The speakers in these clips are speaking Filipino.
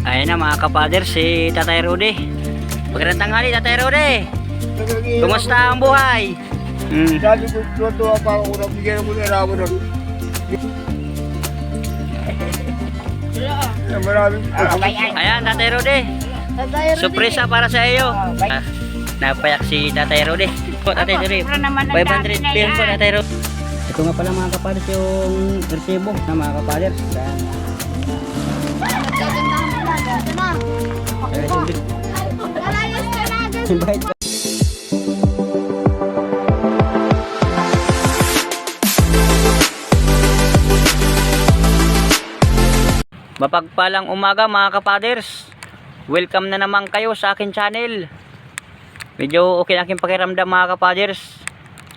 Ayan na mga kapader, si Tatay Rudy. Magandang tanghali, Tatay Rudy. Kumusta ang buhay? Hmm. Dati ko tuwa pa ako na bigyan mo na ako nun. Maraming Ayan, Tatay Rudy. Surpresa para sa iyo. Ah, napayak si Tatay Rudy. Po, Tatay Rudy. 500 pesos po, Tatay Rudy. Ito nga pala mga kapaders yung resibo na mga kapaders. Ayan. Ka. Mapagpalang umaga mga kapaders. Welcome na naman kayo sa akin channel. Medyo okay na aking pakiramdam mga kapaders.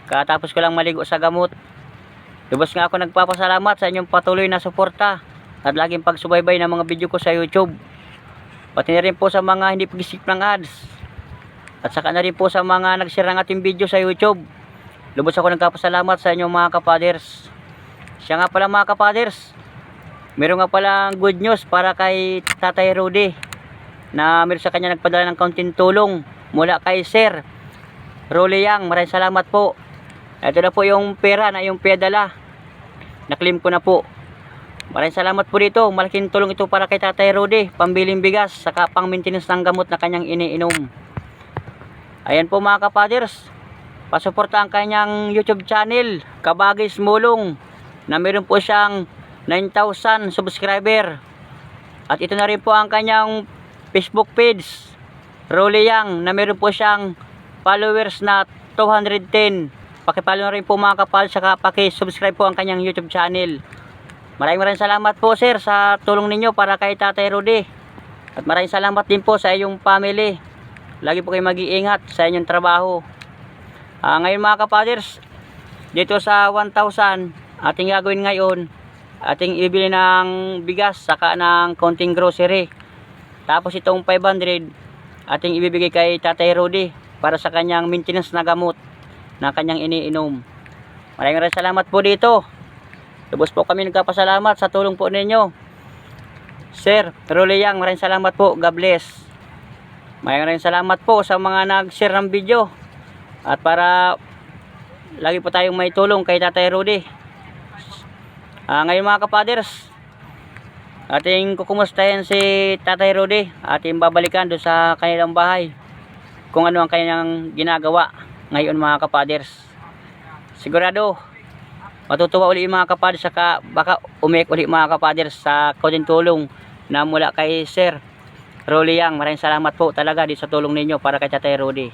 Katapos ko lang maligo sa gamot. Lubos nga ako nagpapasalamat sa inyong patuloy na suporta at laging pagsubaybay ng mga video ko sa YouTube. Pati na rin po sa mga hindi pag-isip ng ads. At saka na rin po sa mga nag-share ng ating video sa YouTube. Lubos ako nagpapasalamat sa inyong mga kapaders. Siya nga pala mga kapaders. Meron nga palang good news para kay Tatay Rudy na meron sa kanya nagpadala ng kaunting tulong mula kay Sir Rolly Yang. Maraming salamat po. Ito na po yung pera na yung pinadala. Naklim ko na po. Maraming salamat po dito. Malaking tulong ito para kay Tatay Rudy. Pambiling bigas, saka pang maintenance ng gamot na kanyang iniinom. Ayan po mga kapaders. Pasuporta ang kanyang YouTube channel, Kabagay Smulong, na meron po siyang 9,000 subscriber. At ito na rin po ang kanyang Facebook page, Rolly Yang, na meron po siyang followers na 210. Pakipalo na rin po mga kapal, saka pakisubscribe po ang kanyang YouTube channel. Maraming maraming salamat po sir sa tulong ninyo para kay Tatay Rudy. At maraming salamat din po sa iyong family. Lagi po kayo mag-iingat sa inyong trabaho. Ah, ngayon mga kapaders, dito sa 1,000, ating gagawin ngayon, ating ibili ng bigas, saka ng konting grocery. Tapos itong 500, ating ibibigay kay Tatay Rudy para sa kanyang maintenance na gamot na kanyang iniinom. Maraming maraming salamat po dito. Lubos po kami nagpapasalamat sa tulong po ninyo. Sir, Rudy Yang, maraming salamat po. God bless. Maraming salamat po sa mga nag-share ng video. At para lagi po tayong may tulong kay Tatay Rudy. Ah, ngayon mga kapaders, ating kukumustahin si Tatay Rudy. Ating babalikan doon sa kanilang bahay. Kung ano ang kanyang ginagawa ngayon mga kapaders. Sigurado, matutuwa uli mga kapaders saka baka umiyak uli mga kapaders sa konting tulong na mula kay Sir Rolly Yang. Maraming salamat po talaga di sa tulong ninyo para kay Tatay Rudy.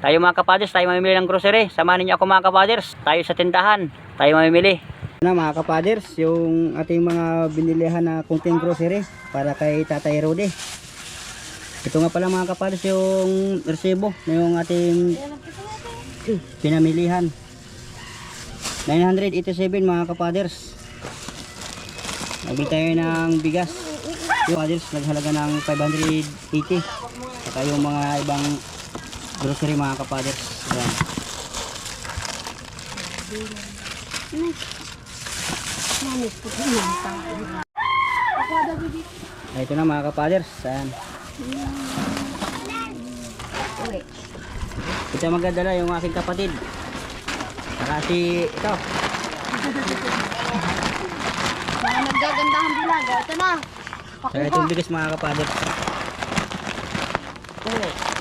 Tayo mga kapaders, tayo mamimili ng grocery. Samahan niyo ako mga kapaders. Tayo sa tindahan. Tayo mamimili. Na mga kapaders, yung ating mga binilihan na kunting grocery para kay Tatay Rudy. Ito nga pala mga kapaders yung resibo na yung ating pinamilihan. 987 mga kapaders. Nagbili tayo ng bigas. Yung kapaders naghalaga ng 580. Saka yung mga ibang grocery mga kapaders. Ayan. Ay, ito na mga kapaders. Ayan. Ito magdadala yung aking kapatid. Saka si ito. Mga naggagandahang bilaga. Ito na. Saka itong bigas mga kapaders.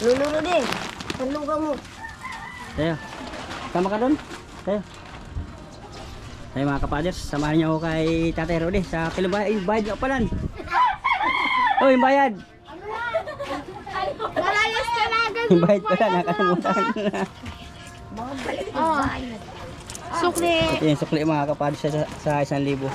Luluro din. Talugan mo. Tayo. Tama ka doon? Tayo. Tayo mga kapaders, samahan niyo ako kay Tatay Rodi sa kilobay. Ay, bayad ka pala. Oh, yung bayad. Malayas ka na agad. Yung bayad pala, nakalimutan. Oh. Sukli. Ito yung sukli mga kapaders sa, sa isang libo.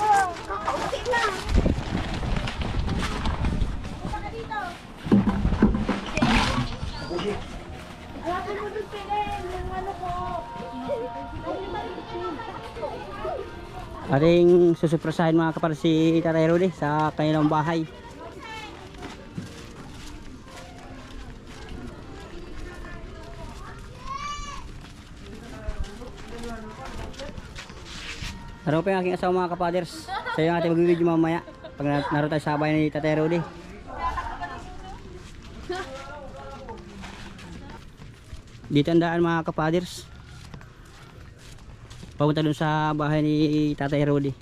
Ating susuprasahin mga kapaders si Tatay Rodi sa kanilang bahay. Naro pa yung aking asawa mga kapaders. Siya yung ating magbibidyo mamaya. Pag naro tayo sabay ni Tatay Rudy. Di tandaan mga kapaders. Papunta dun sa bahay ni Tatay Rudy.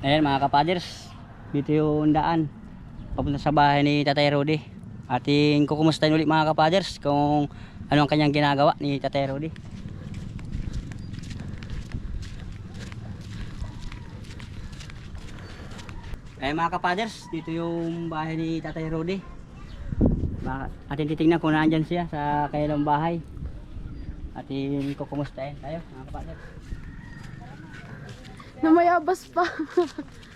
Ayan mga kapaders. Dito yung daan. Papunta sa bahay ni Tatay Rudy. Ating kukumustahin ulit mga kapaders kung ano ang kanyang ginagawa ni Tatay Rodi. Eh mga kapaders, dito yung bahay ni Tatay. Ba- Atin titingnan kung nandyan siya sa kailang bahay. Atin kukumustahin tayo mga kapaders. Namayabas pa.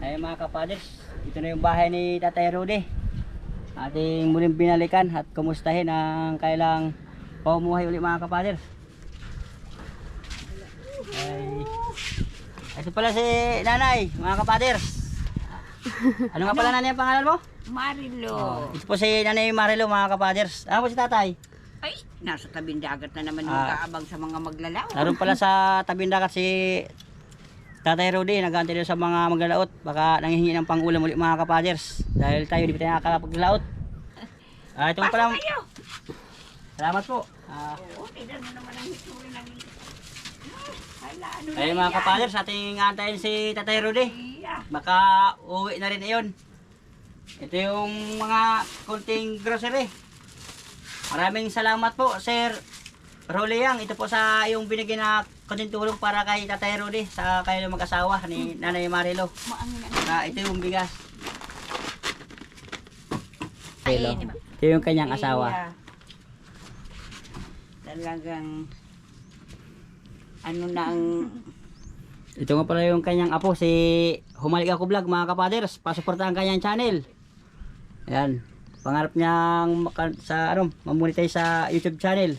Ay mga kapaders, ito na yung bahay ni Tatay Rudy. Ating muling binalikan at kumustahin ang kailang pamumuhay ulit mga kapaders. Ay, ito pala si nanay, mga kapaders. Ano nga pala nanay ang pangalan mo? Marilo. Ito po si nanay Marilo mga kapaders. Ano po si tatay? Ay, nasa tabing dagat na naman yung Ah. kaabang sa mga maglalaw. Naroon pala sa tabing dagat si Tatay Rudy, nag-aantay sa mga maglalaot. Baka nangihingi ng pangulam ulit mga kapaders. Dahil tayo di ba tayo nakakapaglaot. Ah, ito pala. Salamat po. Ah, Oh, tignan mo naman ang hitsura ng... Hala, ano ayun mga kapaders, ating antayin si Tatay Rudy. Baka uwi na rin iyon. Ito yung mga kunting grocery. Maraming salamat po, Sir Roleyang. Ito po sa yung binigyan na kunting tulong para kay Tatay Rudy sa kayo mag-asawa ni Nanay Marilo. Maangin Ah, ito yung bigas. Ay, Hello. di ba? Ito yung kanyang asawa. Iya. Talagang... Ano na ang... Ito nga pala yung kanyang apo, si Humalik Ako Vlog, mga kapaders. Pasuportahan kanyang channel. Ayan. Pangarap niyang sa ano, mamonetize sa YouTube channel.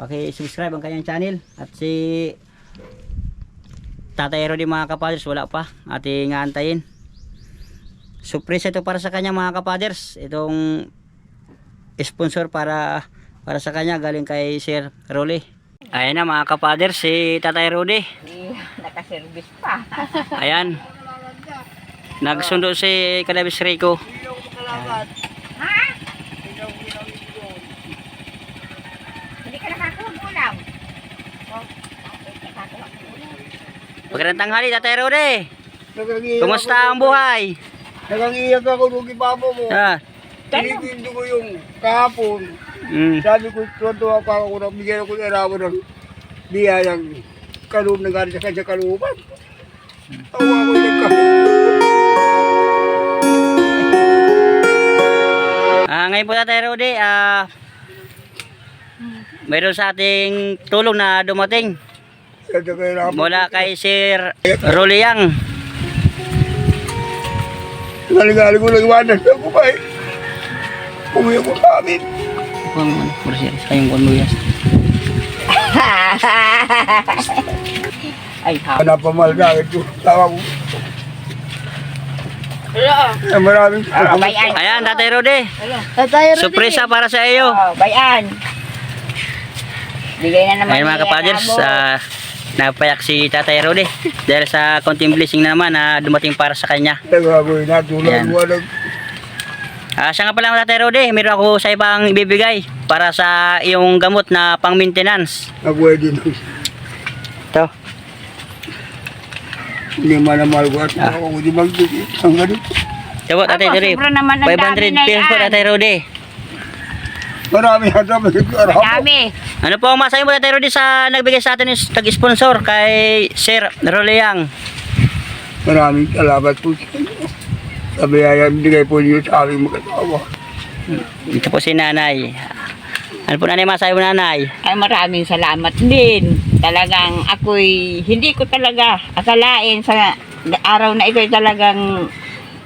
Paki-subscribe ang kanyang channel. At si Tatay Rodi mga kapaders, wala pa. Ating aantayin. Surprise ito para sa kanya mga kapaders. Itong sponsor para para sa kanya galing kay Sir Rolly. Ayan na mga kapaders, si Tatay Rodi. Nakaservice pa. Ayan. Nagsundo si Kalabis Rico. ha? Hindi ka nakakuha ng ulam. Oh, bakit nakakuha ng ulam? Magandang tanghali, Tatay. Nagangiyak Kumusta ang buhay? Nagangiyak ako nung ipamo mo. Ah, Tinitindu ko yung kahapon. mm. Sabi ko, tuwa pa ako na bigyan ako ng arawan ng biyayang kaloob na galing sa kanya kalooban. Tawa ko yung Ah, ngayon po Tatay Rodi, ah, mayroon sa ating tulong na dumating mula kay Sir Roliang. Galing-galing ko lang iwanan sa kumay. Umuwi ako sa amin. Kung ano, puro siya, kayong konluyas. Ay, ha. Napamal ka ko. Tawa ko. Eh, maraming bayan. Ayan, Tatay Rodi. Tatay Rudy. Surpresa para sa iyo. Oh, bayan. Bigay na naman Ayun mga kapaders, Amo. ah, napayak si Tatay Rodi dahil sa konting blessing na naman na dumating para sa kanya. Nagagawin na tulad Ayan. ko ng Ah, siya nga pala Tatay Rodi, meron ako sa ibang ibibigay para sa iyong gamot na pang maintenance. nagwede na. Ito. Hindi malamal ko at ako ko di magbigay. Ang ganito. Ito po Tatay ang 500 dami na pesos po. Tatay Rodi. Marami ang dami ko. Dami. Ano po ang masabi mo Tatay Rodi sa nagbigay sa atin yung tag-sponsor kay Sir Roleang? Maraming salamat po sa inyo. Sa biyayang binigay po niyo sa aming mag-asawa. Ito po si Nanay. Ano po nanay masabi mo nanay? Ay maraming salamat din. Talagang ako'y hindi ko talaga akalain sa araw na ito ay talagang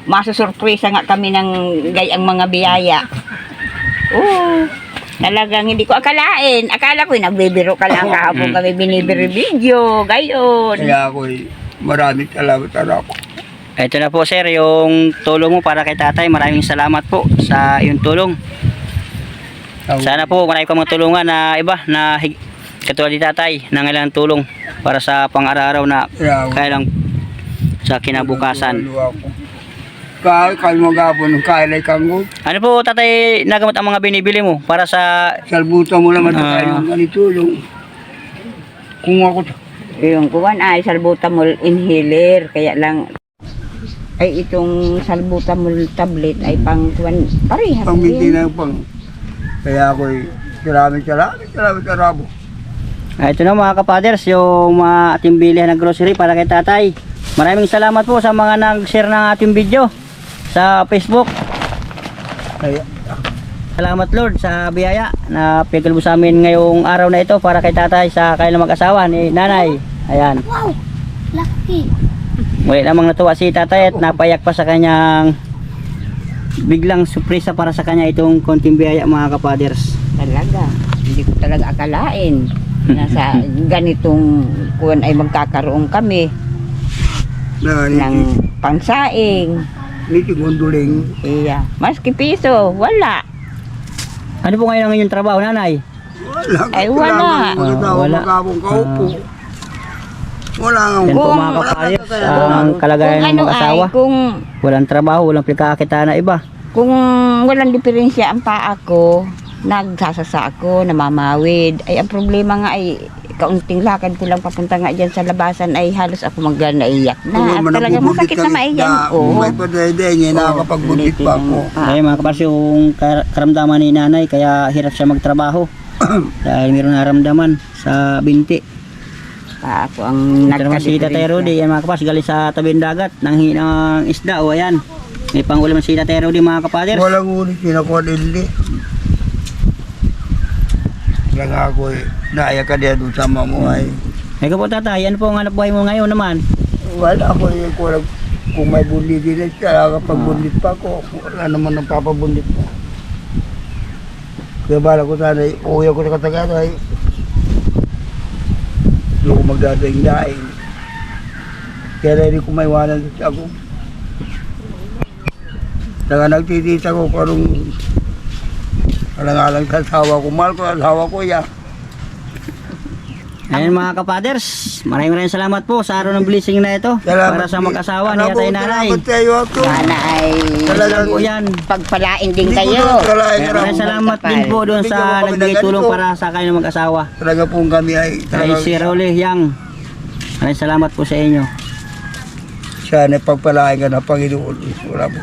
masusurpresa nga kami ng gayang mga biyaya. Oo. Talagang hindi ko akalain. Akala ko'y nagbibiro ka lang kahapon kami binibiro video. Gayon. Kaya ako'y maraming salamat anak ko. Ito na po sir, yung tulong mo para kay tatay. Maraming salamat po sa iyong tulong. Sana po marami kang matulungan na iba na hig- katulad ni tatay na ngailangan tulong para sa pang-araw-araw na Yeah. kaya lang sa kinabukasan. Kahit kayo magabon ng kaya na ikango. Ano po tatay nagamot ang mga binibili mo para sa Salbutan mo naman Ah. tayo ng ganitulong. Kung ako Yung kuwan ay salbutamol inhaler. Kaya lang, ay itong salbutamol tablet ay pang kuwan, parehas pamiti din. na pang kaya ako'y maraming salamat, salamat karabo. Ah, ito na mga kapaders, yung mga ating bilihan ng grocery para kay tatay. Maraming salamat po sa mga nag-share ng ating video sa Facebook. Salamat Lord sa biyaya na pigil mo sa amin ngayong araw na ito para kay tatay sa kailang mag-asawa ni nanay. Ayan. Wow! Lucky! Muli namang natuwa si tatay at napayak pa sa kanyang biglang surpresa para sa kanya itong konting biyaya mga kapaders. Talaga, hindi ko talaga akalain na sa ganitong kuwan ay magkakaroon kami ng pangsaing. Niti gondoling. Iya, maski piso, wala. Ano po ngayon ang inyong trabaho nanay? Wala. Ay, wala. Wala. Ah, wala. Kaupo. Wala nga. Yan po Kung- mga kapaders, ang kalagayan ng ano mag-asawa. ay, kung Walang trabaho, walang pinakakita na iba. Kung walang diferensya ang paa ko, nagsasasa ako, namamawid. Ay, ang problema nga ay, kaunting lakad ko lang papunta nga dyan sa labasan ay halos ako magnaiyak na. At talaga masakit na maiyan ko. May paday-day ngayon nakakapagbuntit pa ako. Ay mga kapaders, yung kar- karamdaman ni nanay kaya hirap siya magtrabaho. Dahil mayroon naramdaman sa binti. Pa ako ang naman si Tatay Rudy, yan mga kapaders, galing sa tabing dagat, nanghi ng isda, o ayan. May pangulam si Tatay Rudy mga kapaders. Walang ulit pinakuha nili. Lang ako eh. Naaya ka din doon sa mamuhay. Ikaw po tatay, ano po ang hanap buhay mo ngayon naman? Wala ako eh. Kung, walang- kung may bundi din siya, kapag bundit pa ako, wala naman nang papabundit pa. Kaya bala ko sana, eh, uwi ako sa Katagata eh. Hindi ko magdadaing daing. Kaya rin ko may wanan sa ako. Saka nagtitita ko kung anong alang-alang sa asawa ko. Mahal ko asawa ko, ya. Ayan mga kapaders, maraming maraming salamat po sa araw ng blessing na ito para sa mag-asawa ni Tatay Nanay. Salamat sa iyo ako. Sana ay Talagang Po yan. pagpalain din kayo. Maraming salamat din po doon sa nagbigay tulong para sa kayo ng mag-asawa. Talaga pong kami ay Kay talagang si Rolly Yang. Maraming salamat po sa inyo. sana pagpalain ka ng Panginoon. Wala mo.